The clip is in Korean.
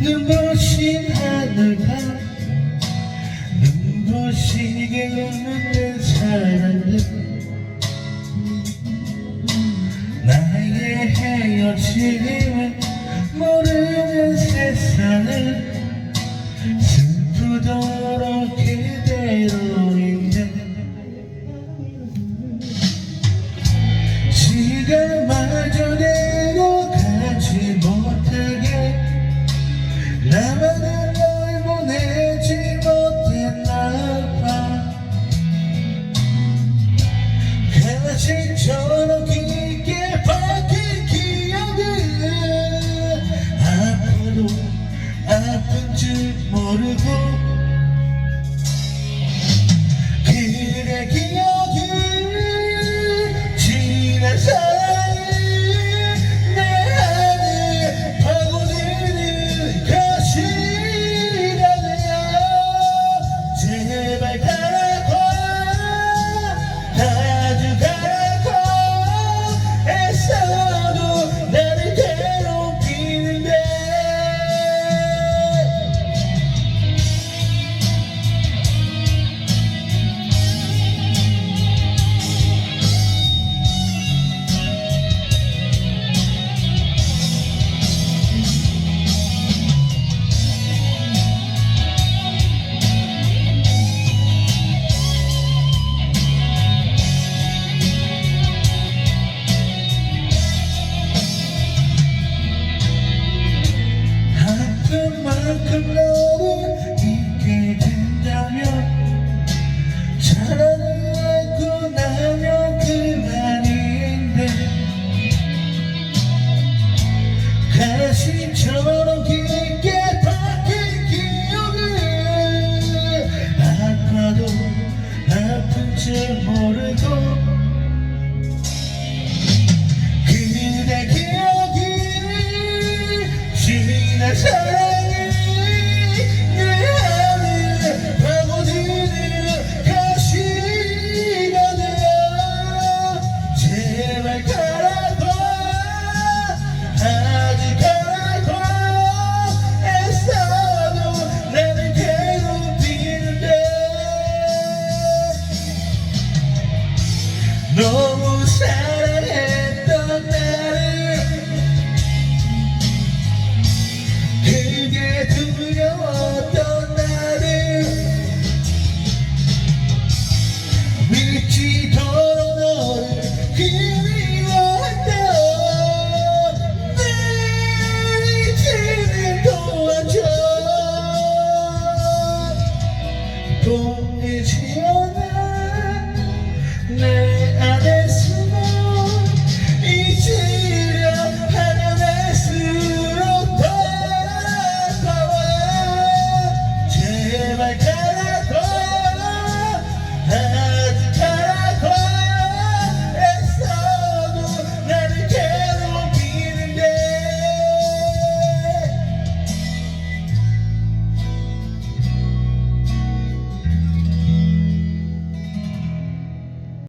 눈부신 하늘과 눈부시게 웃는 내 사랑들. 나에게 헤어짐을 모르는 세상을. 슬프도록 그대로인데. 지금 다시처럼 깊게 닿긴 기억을. 아파도 아픈 채 তুমি ছিল